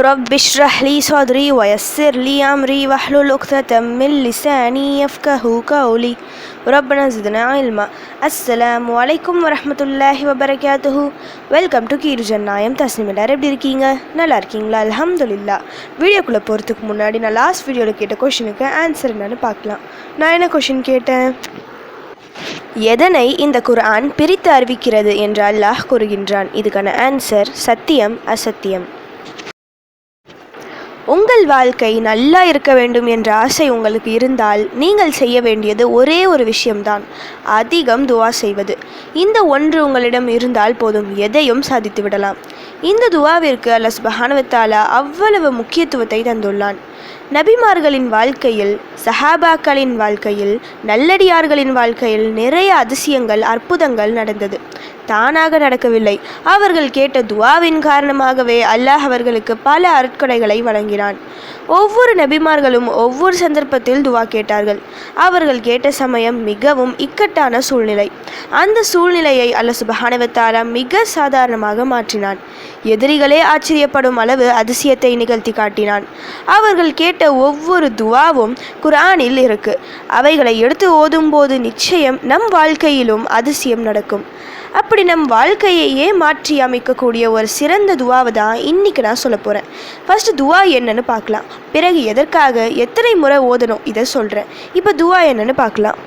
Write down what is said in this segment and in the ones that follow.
رب اشرح لي صدري ويسر لي أمري واحلل عقدة من لساني يفقه قولي ربنا زدنا علما السلام عليكم ورحمة الله وبركاته welcome to gear ஜன்னாயம் Tasnim எல்லாரும் எப்படி இருக்கீங்க நல்லா இருக்கீங்களா அல்ஹம்துலில்லா வீடியோக்குள்ளே போகிறதுக்கு முன்னாடி நான் லாஸ்ட் வீடியோவில் கேட்ட கொஷினுக்கு ஆன்சர் என்னன்னு பார்க்கலாம் நான் என்ன கொஷின் கேட்டேன் எதனை இந்த குர்ஆன் பிரித்து அறிவிக்கிறது என்று அல்லாஹ் கூறுகின்றான் இதுக்கான ஆன்சர் சத்தியம் அசத்தியம் உங்கள் வாழ்க்கை நல்லா இருக்க வேண்டும் என்ற ஆசை உங்களுக்கு இருந்தால் நீங்கள் செய்ய வேண்டியது ஒரே ஒரு விஷயம்தான். அதிகம் துவா செய்வது. இந்த ஒன்று உங்களிடம் இருந்தால் போதும். எதையும் சாதித்து விடலாம். இந்த துவாவிற்கு அலஸ் பஹானவத்தாலா அவ்வளவு முக்கியத்துவத்தை தந்துள்ளான். நபிமார்களின் வாழ்க்கையில் சஹாபாக்களின் வாழ்க்கையில் நல்லடியார்களின் வாழ்க்கையில் நிறைய அதிசயங்கள் அற்புதங்கள் நடந்தது. தானாக நடக்கவில்லை. அவர்கள் கேட்ட துவாவின் காரணமாகவே அல்லாஹ் அவர்களுக்கு பல அருட்கொடைகளை வழங்கினான். ஒவ்வொரு நபிமார்களும் ஒவ்வொரு சந்தர்ப்பத்தில் துவா கேட்டார்கள். அவர்கள் கேட்ட சமயம் மிகவும் இக்கட்டான சூழ்நிலை. அந்த சூழ்நிலையை அல்ல சுபஹானவத்தாரா மிக சாதாரணமாக மாற்றினான். எதிரிகளே ஆச்சரியப்படும் அளவு அதிசயத்தை நிகழ்த்தி காட்டினான். அவர்கள் கேட்ட ஒவ்வொரு துவாவும் குர்ஆனில் இருக்கு. அவைகளை எடுத்து ஓதும்போது நிச்சயம் நம் வாழ்க்கையிலும் அதிசயம் நடக்கும். அப்படி நம் வாழ்க்கையையே மாற்றி அமைக்கக்கூடிய ஒரு சிறந்த துவாவை தான் இன்னைக்கு நான் சொல்ல போகிறேன் ஃபர்ஸ்ட் துவா என்னன்னு பார்க்கலாம் பிறகு எதற்காக எத்தனை முறை ஓதணும் இதை சொல்கிறேன் இப்போ துவா என்னன்னு பார்க்கலாம்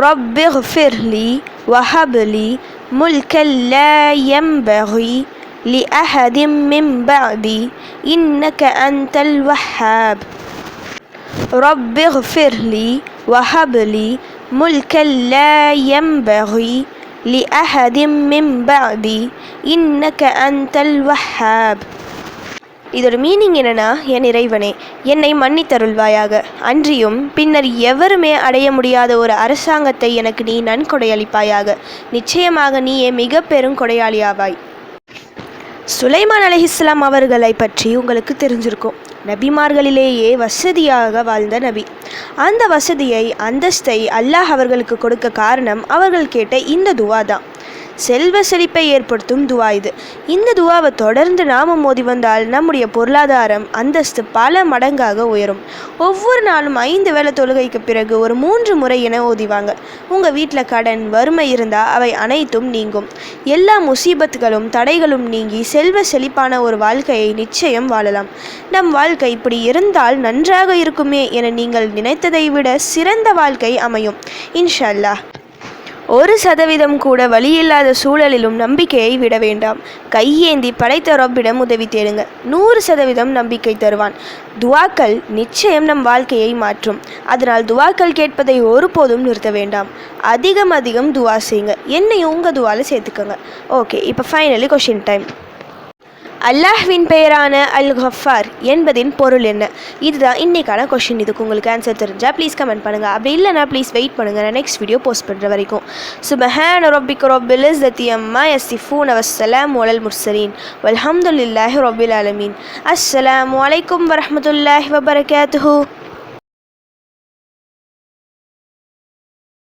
رب اغفر لي وهب لي ملكا لا ينبغي لأحد من بعدي إنك أنت الوهاب رب اغفر لي وهب لي ملكا لا ينبغي لأحد من بعدي إنك أنت الوهاب இதோட மீனிங் என்னன்னா என் இறைவனே என்னை மன்னித்தருள்வாயாக அன்றியும் பின்னர் எவருமே அடைய முடியாத ஒரு அரசாங்கத்தை எனக்கு நீ நன்கொடையளிப்பாயாக நிச்சயமாக நீயே மிக பெரும் கொடையாளியாவாய் சுலைமான் அலைஹிஸ்லாம் அவர்களை பற்றி உங்களுக்கு தெரிஞ்சிருக்கும். நபிமார்களிலேயே வசதியாக வாழ்ந்த நபி. அந்த வசதியை அந்தஸ்தை அல்லாஹ் அவர்களுக்கு கொடுக்க காரணம் அவர்கள் கேட்ட இந்த துவா தான் செல்வ செழிப்பை ஏற்படுத்தும் துவா இது. இந்த துவாவை தொடர்ந்து நாம மோதி வந்தால் நம்முடைய பொருளாதாரம் அந்தஸ்து பல மடங்காக உயரும். ஒவ்வொரு நாளும் ஐந்து வேளை தொழுகைக்கு பிறகு ஒரு மூன்று முறை என ஓதிவாங்க. உங்கள் வீட்டில் கடன் வறுமை இருந்தால் அவை அனைத்தும் நீங்கும். எல்லா முசீபத்துகளும் தடைகளும் நீங்கி செல்வ செழிப்பான ஒரு வாழ்க்கையை நிச்சயம் வாழலாம். நம் வாழ்க்கை இப்படி இருந்தால் நன்றாக இருக்குமே என நீங்கள் நினைத்ததை விட சிறந்த வாழ்க்கை அமையும். இன்ஷா அல்லாஹ். ஒரு சதவீதம் கூட வழியில்லாத சூழலிலும் நம்பிக்கையை விட வேண்டாம். கையேந்தி படைத்த ரப்பிடம் உதவி தேடுங்க. நூறு சதவீதம் நம்பிக்கை தருவான். துவாக்கள் நிச்சயம் நம் வாழ்க்கையை மாற்றும். அதனால் துவாக்கள் கேட்பதை ஒருபோதும் நிறுத்த வேண்டாம். அதிகம் அதிகம் துவா செய்யுங்க. என்னையும் உங்கள் துவாவில் சேர்த்துக்கோங்க. ஓகே இப்போ ஃபைனலி கொஷின் டைம் அல்லாஹ்வின் பெயரான அல் ஹஃபார் என்பதின் பொருள் என்ன? இதுதான் இன்றைக்கான கொஷின் இதுக்கு உங்களுக்கு ஆன்சர் தெரிஞ்சால் ப்ளீஸ் கமெண்ட் பண்ணுங்கள் அப்படி இல்லைனா ப்ளீஸ் வெயிட் பண்ணுங்கள் நான் நெக்ஸ்ட் வீடியோ போஸ்ட் பண்ணுற வரைக்கும். சுபஹான் ரொபிக் ரொபில் இஸ்தத்தி அம்மா யஸ்திஃபூன் அவசலாம் ஒலல் முர்சலீன் வல்ஹம்துல்லாஹி ரொபில் அலமீன் அஸ்ஸலாமு வலைக்கம் வரமத்துல்லாஹி வபரகாத்துஹூ